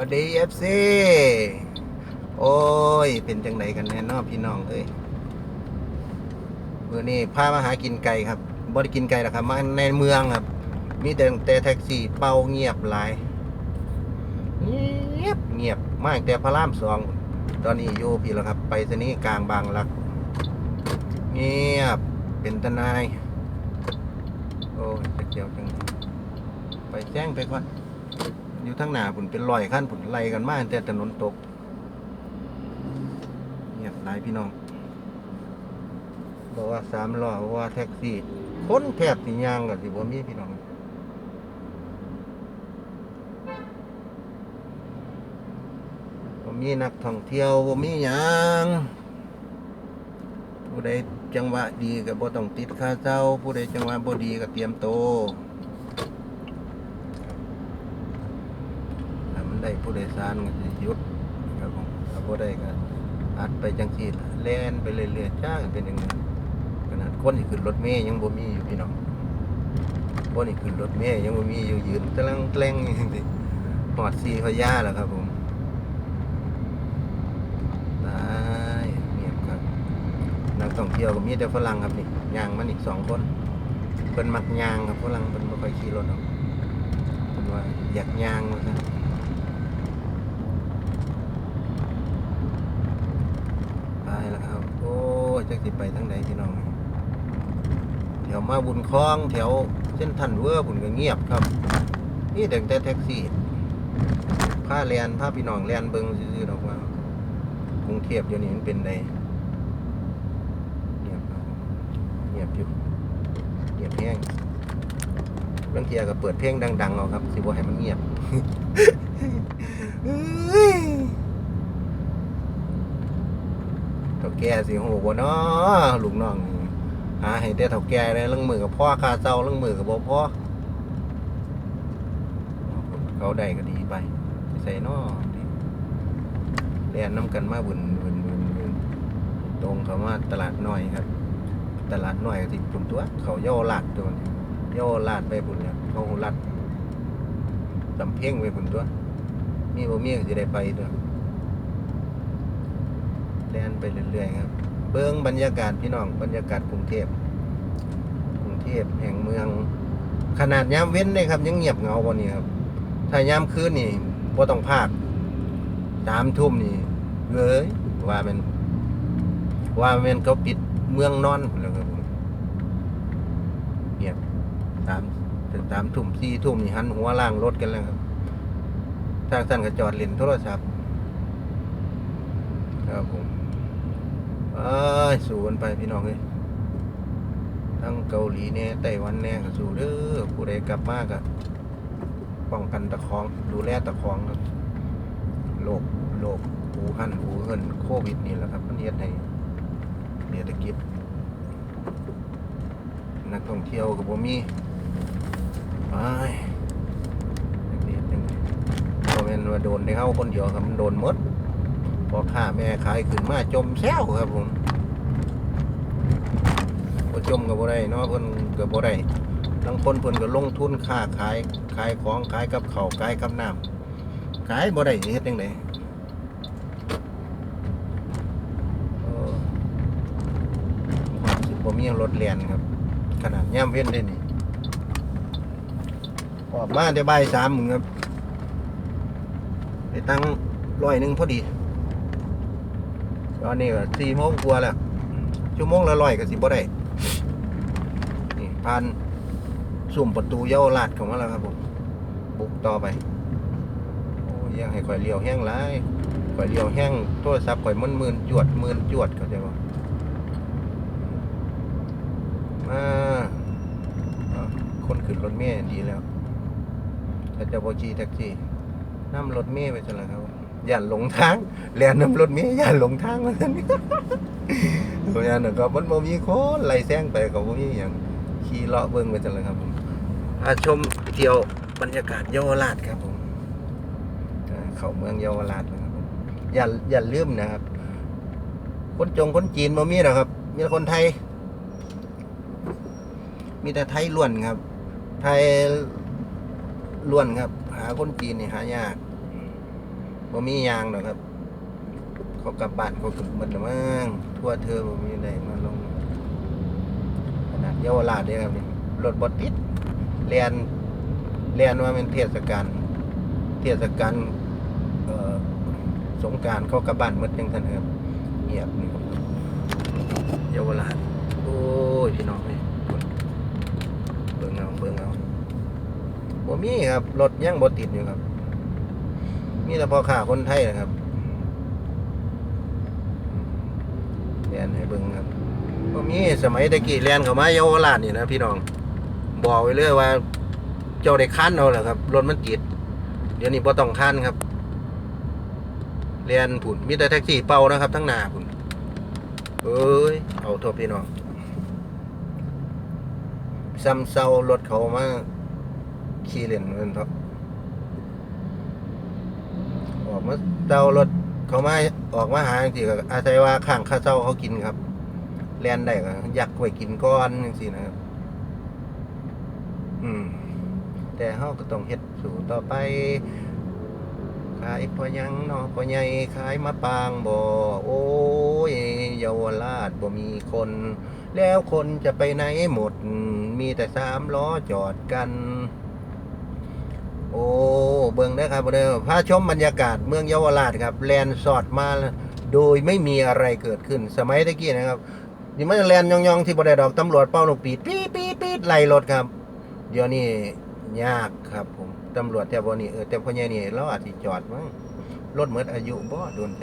วัสดีเอฟซีโอ้ย เป็นจังไหนกันแน่นอพี่น้องเอ้ยมื่อนี้พามาหากินไก่ครับบ่ได้กินไก่หรอกครับ มาในเมืองครับ มีแต่แต่แท็กซี่เป่าเงียบหลาย เงียบเงียบมากแต่พระรามสอง ตอนนี้อยู่พี่แล้วครับ ไปสนีกลางบางรัก เงียบ เป็นตนาย โอ้ยจะเกี่ยวจัง ไปแจ้งไปก่อน อยู่ทั้งหน้าผุนเป็นรอยขั้นผุนไล่กันมากแต่ถนนตกเงียบหลายพี่น้องบอกว่าสามล้อบอกว่าแท็กซี่คนแทบสิยางกับสิบ่มีพี่น้องบ่มีนักท่องเที่ยวบ่มีหยังผู้ใดจังหวะดีก็บ่ต้องติดค่าเช่าผู้ใดจังหวะบ่ดีก็เตรียมโตว ถ้ามันได้ ผู้โดยสารก็จะหยุดครับผมถ้าบ่ได้ก็อัดไปจังซี่ล่ะแล่นไปเรื่อยๆจ้าเป็นอย่างนั้นขนาดคนที่ขึ้นรถเมย์ยังบ่มีอยู่พี่น้องคนที่ขึ้นรถเมย์ยังบ่มีอยู่ยืนตะลังแกล้งอยู่จังซี่หอดสีพญาแล้วครับผมตายเงียบครับนักท่องเที่ยวก็มีแต่ฝรั่งครับนี่ยางมันอีกสองคนเพิ่นมักยางครับฝรั่งเพิ่นบ่ค่อยขี่รถหรอกเพิ่นว่าอยากยางว่าซั่นตายแล้วครับ โอ้ยจั กสิไปทั้งไหนพี่น้องแถวมาบุญคลอง แถวเส้นทันเวอร์บุญก็เงียบครับ นี่แต่แต่แท็กซี่ผ้าแลนผ้าพี่น้องแลนเบิงซื่อๆดอกว่ากรุงเทพเดี๋ยวนี้มันเป็นไดเงียบครับเงียบอยู่เงียบแห้งบางทีก็เปิดเพลงดังๆเอาครับ สิบ่ให้มันเงียบ เฮ้ย เท่า แก่สิโหบ่เนาะลูกน้องหาให้แต่เท่าแก่เลยลังมือกับพ่อคาเจ้าลังมือกับบ่พ่อเขาได้ก็ดีไปใส่นอเรียนน้ำกันมาบุญบุญบุญบุญตรงเขามาตลาดน้อยครับ ตลาดน้อยก็สิปุ่นตัว เขาย่าลาดตัวนี้เย่าลาดไปบุญเนี่ยเขาลัดลำเพ่งไปบุญตัว มีบ่มีก็สิได้ไปตัวแล่น ไปเรื่อยๆครับ เบื้องบรรยากาศพี่น้องบรรยากาศกรุงเทพกรุงเทพแห่งเมือง ขนาดยามเว้นเลยครับ ยังเงียบเงาวันนี้ครับ ถ้ายามคืนนี่บ่ต้องพากสามทุ่มนี่เลยว่ามันว่ามันเขาปิดเมืองนอนแล้วครับเงียบสามถึงสามทุ่มสี่ทุ่มนี่หันหัวล่างรถกันแล้วครับทางท่านก็จอดเล่นโทรศัพท์ครับผม สู้กันไปพี่น้องเลยทั้งเกาหลีเนี่ยไต้หวันเนี่ยก็สู้เด้อผู้ใดกลับมากอะป้องกันตะคองดูแลตะคองครับโรคโรคหูหันหูเหินโควิดนี่แหละครับมันเฮ็ดให้เศรษฐกิจนักท่องเที่ยวกับบ่มีไปเด็กๆจังเพราะแม่นว่าโดนในเฮาคนเดียวครับมันโดนหมด พอค้าแม่ขายขึ้นมาจมแซวครับผมบ่จมกับบ่ได้เนาะเพิ่นก็บ่ได้ทั้งคนเพิ่นก็ลงทุนค้าขายขายของขายกับข้าวขายกับน้ำขายบ่ได้เฮ็ดจังไดเออสิบ่มีรถแล่นครับ ขนาดย่ำเว้นได้นี่ออกมาได้บ่ายสามมึงครับไปตั้งร้อยหนึ่งพอดี ตอนนี้ก็สี่โมงกว่าแล้วชั่วโมงละร้อยก็สิบ่ได้นี่ผ่านสุ่มประตูเย้าลาดข้ามาแล้วครับผมบุกต่อไปโอ้ยังให้ข่อยเลี้ยวแห้งหลายข่อยเลี้ยวแห้งโทรศัพท์ข่อยมันมื่นจวดมื่นจวดเข้าใจบ่มาอะคนขึ้นรถเมล์ดีแล้วถ้าจะบ่จีแท็กซี่นั่รถเมล์ไปซะแล้วครับ อย่าหลงทางแล่นนำรถเมีอย่าหลงทางว่าซั่นเพราะฉะนั้นก็มันบ่มีคนไล่แซงไปก็บ่มีหยังขี่เลาะเบิ่งไปจังเลยครับผมอาชมเที่ยวบรรยากาศเยาวราชครับผมเข้าเมืองเยาวราชนะครับผมอย่าอย่าลืมนะครับ คนจงคนจีนบ่มีหรอกครับ มีแต่คนไทย มีแต่ไทยล้วนครับ ไทยล้วนครับ หาคนจีนนี่หายาก บ่มียางหรอกครับ เขากลับบ้านเขาขึ้นหมันละมั้งทั่วเธอบ่มีได้มาลงขนาดเยาวราชเด้ครับนี่รถบ่ติดเรียนเรียนว่าเป็นเทศกาลเทศกาลสงการเขากลับบ้านหมดจังซั่นครับเงียบนี่เยาวราชโอ้ยพี่น้องเอ้ยเบิ่งเอาเบิ่งเอาบ่มีครับรถยังบ่ติดอยู่ครับ มีแต่พ่อค้าคนไทยนะครับเรียนให้เบิ่งครับก็มีสมัยตะกี้เรียนเขามาเยาวราชนี่นะพี่น้อง บอกไว้เลยว่า เจ้าได้คันเอาแหละครับรถมันติดเดี๋ยวนี้บ่ต้องคันครับเรียนผุนมีแต่แท็กซี่เป่านะครับ ทั้งหน้าผุนเอ้ยเอาโทษพี่น้องซ้ำเซารถเขามาขี่เล่นเงินเถอะ ออกมาเดารถเขามาออกมาหาจริงๆก็อาศัยว่าข้างข้าเจ้าเขากินครับแลนได้ก็ยักไว้กินก้อนจังซี่นะครับ อืม แต่เฮาก็ต้องเฮ็ดสู่ต่อไปขายพอยังเนาะพอใหญ่ขายมะปางบ่โอ้ยเยาวราชบ่มีคน แล้วคนจะไปไหนหมด มีแต่สามล้อจอดกัน โอ้เบิ่งนะครับเด้อพาชมบรรยากาศเมืองเยาวราชครับแลนสอดมาโดยไม่มีอะไรเกิดขึ้นสมัยตะกี้นะครับนี่มันแลนยองๆที่บ่ได้ดอกตำรวจเป้าลูกปีดปี๊ดปี๊ดปี๊ดไล่รถครับ เดี๋ยวนี้ยากครับผมตำรวจแต่บ่นี่เออแต่พ่อใหญ่นี่เราอาจสิจอดมั้งรถหมดอายุบ่โดน